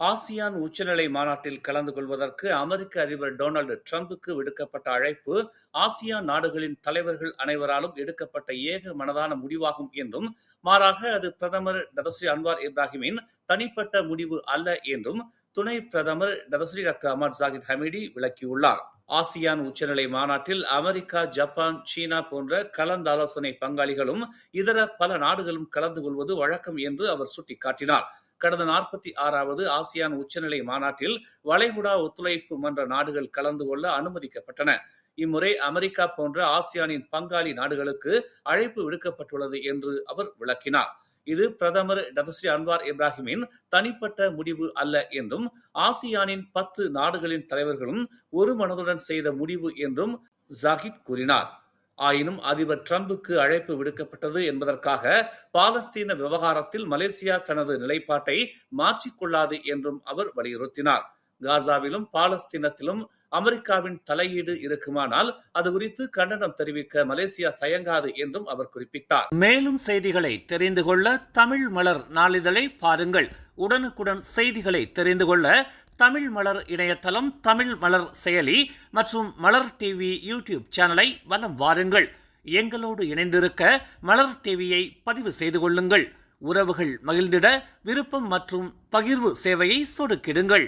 ASEAN உச்சநிலை மாநாட்டில் கலந்து கொள்வதற்கு அமெரிக்க அதிபர் டொனால்டு ட்ரம்புக்கு விடுக்கப்பட்ட அழைப்பு ஆசியான் நாடுகளின் தலைவர்கள் அனைவராலும் எடுக்கப்பட்ட ஏக மனதான முடிவாகும் என்றும் மாறாக அது பிரதமர் டதஸ்ரீ அன்வார் இப்ராஹிமின் தனிப்பட்ட முடிவு அல்ல என்றும் துணை பிரதமர் Dato' Sri doctor Ahmad Zahid Hamidi விளக்கியுள்ளார். ஆசியான் உச்சநிலை மாநாட்டில் அமெரிக்கா ஜப்பான் சீனா போன்ற கலந்தாலோசனை பங்காளிகளும் இதர பல நாடுகளும் கலந்து கொள்வது வழக்கம் என்று அவர் சுட்டிக்காட்டினார். கடந்த நாற்பத்தி ஆறாவது ஆசியான் உச்சநிலை மாநாட்டில் வளைகுடா ஒத்துழைப்பு மன்ற நாடுகள் கலந்து கொள்ள அனுமதிக்கப்பட்டன. இம்முறை அமெரிக்கா போன்ற ஆசியானின் பங்காளி நாடுகளுக்கு அழைப்பு விடுக்கப்பட்டுள்ளது என்று அவர் விளக்கினார். இது பிரதமர் டதஸ்ரீ அன்வார் இப்ராஹிமின் தனிப்பட்ட முடிவு அல்ல என்றும் ஆசியானின் பத்து நாடுகளின் தலைவர்களும் ஒரு மனதுடன் செய்த முடிவு என்றும் ஜாகித் கூறினார். ஆயினும் அதிபர் டிரம்புக்கு அழைப்பு விடுக்கப்பட்டது என்பதற்காக பாலஸ்தீன விவகாரத்தில் மலேசியா தனது நிலைப்பாட்டை மாற்றிக்கொள்ளாது என்றும் அவர் வலியுறுத்தினார். காசாவிலும் பாலஸ்தீனத்திலும் அமெரிக்காவின் தலையீடு இருக்குமானால் அது குறித்து கண்டனம் தெரிவிக்க மலேசியா தயங்காது என்றும் அவர் குறிப்பிட்டார். மேலும் செய்திகளை தெரிந்து கொள்ள தமிழ் மலர் நாளிதழை பாருங்கள். உடனுக்குடன் செய்திகளை தெரிந்து கொள்ள தமிழ் மலர் இணையதளம் தமிழ் மலர் செயலி மற்றும் மலர் டிவி யூடியூப் சேனலை வலம் வாருங்கள். எங்களோடு இணைந்திருக்க மலர் டிவியை பதிவு செய்து கொள்ளுங்கள். உறவுகள் மகிழ்ந்திட விருப்பம் மற்றும் பகிர்வு சேவையை சொடுக்கிடுங்கள்.